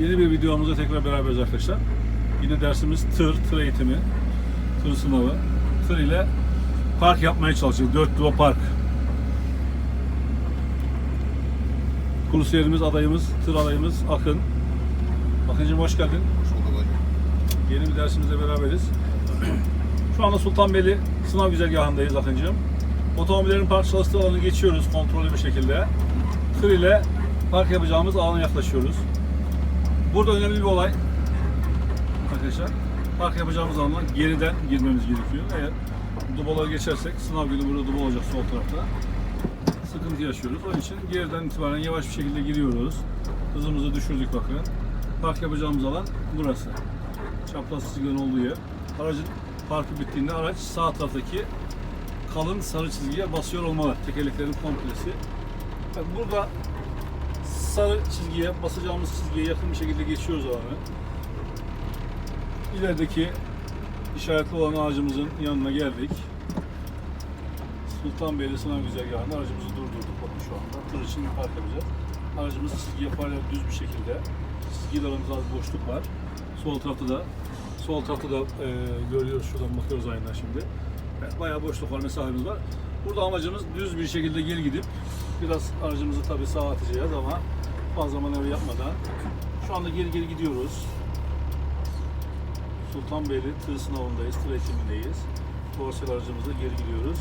Yeni bir videomuzda tekrar beraberiz arkadaşlar. Yine dersimiz tır, tır eğitimi, tır sınavı. Tır ile park yapmaya çalışıyoruz. Dört duva park. Kursiyerimiz, adayımız, tır adayımız Akın. Akıncığım hoş geldin. Hoş bulduk. Yeni bir dersimizle beraberiz. Şu anda Sultanbeyli sınav güzergahındayız Akıncığım. Otomobillerin park çalıştığı alanı geçiyoruz kontrollü bir şekilde. Tır ile park yapacağımız alana yaklaşıyoruz. Burada önemli bir olay arkadaşlar. Park yapacağımız alana geriden girmemiz gerekiyor. Eğer dubaları geçersek sınav günü burada duba olacak sol tarafta. Sıkıntı yaşıyoruz. Onun için geriden itibaren yavaş bir şekilde giriyoruz. Hızımızı düşürdük bakın. Park yapacağımız alan burası çapraz çizgilerin olduğu yer. Aracın parkı bittiğinde araç sağ taraftaki kalın sarı çizgiye basıyor olmalı. Tekerleklerin komplesi. Burada sarı çizgiye, basacağımız çizgiye yakın bir şekilde geçiyoruz alanı. İlerideki işaretli olan ağacımızın yanına geldik. Sultanbeyli sınav güzergahında aracımızı durdurduk. Bakın şu anda tır için park yapacağız. Aracımız çizgiye paralel düz bir şekilde. Çizgilerimiz az boşluk var. Sol tarafta da sol tarafta da e, görüyoruz şuradan bakıyoruz aynen şimdi. Evet, bayağı boşluk var, mesafemiz var. Burada amacımız düz bir şekilde geri gidip biraz aracımızı tabii sağa atacağız ama fazla manevra yapmadan şu anda geri geri gidiyoruz. Sultanbeyli tır sınavındayız, tır eğitimindeyiz. Dorsal aracımızla geri gidiyoruz.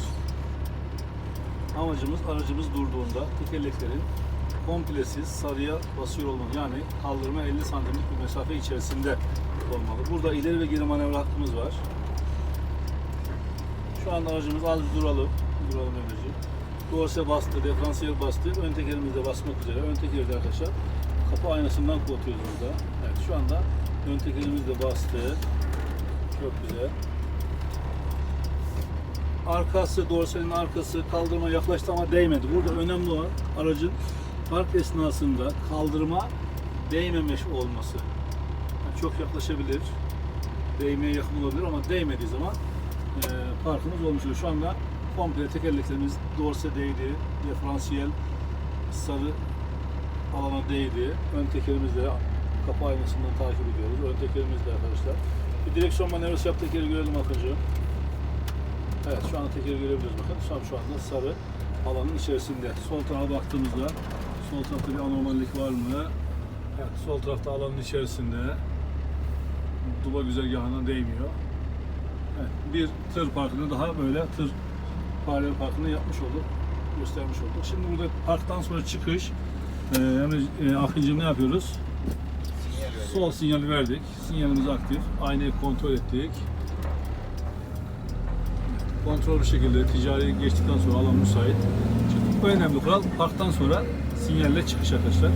Amacımız aracımız durduğunda tekerleklerin komplesiz sarıya basıyor olmalı. Yani kaldırma 50 santimlik bir mesafe içerisinde olmalı. Burada ileri ve geri manevra hakkımız var. Şu anda aracımız az duralım. Duralım Emre'ciğim. Dorse bastı, diferansiyel bastı. Ön tekerimiz de basmak üzere. Ön tekeri de arkadaşlar kapı aynasından kullanıyoruz burada. Evet şu anda ön tekerimiz de bastı. Çok güzel. Arkası, dorsenin arkası kaldırıma yaklaştı ama değmedi. Burada önemli olan aracın park esnasında kaldırıma değmemiş olması. Yani çok yaklaşabilir, değmeye yakın olabilir ama değmediği zaman e, parkımız olmuş oluyor. Şu anda komple tekerleklerimiz dorse değdi, diferansiyel sarı alana değdi. Ön tekerimiz de kapı aynasından takip ediyoruz. Ön tekerimiz de arkadaşlar. Bir direksiyon manevrası yap tekeri görelim Akıncı. Evet şu anda tekeri görebiliyoruz bakın. An, şu anda sarı alanın içerisinde. Sol tarafa baktığımızda sol tarafta bir anormallik var mı? Evet sol tarafta alanın içerisinde. Duba güzergahına değmiyor. Evet, bir tır parkını daha böyle tır paralel parkını yapmış olduk. Göstermiş olduk. Şimdi burada parktan sonra çıkış. Ee, Emre, e, Akıncığım ne yapıyoruz? Sol sinyali verdik. Sinyalimiz aktif. Aynayı kontrol ettik. Kontrol bir şekilde ticari geçtikten sonra alan müsait. Şimdi bu önemli kural. Parktan sonra sinyalle çıkış arkadaşlar.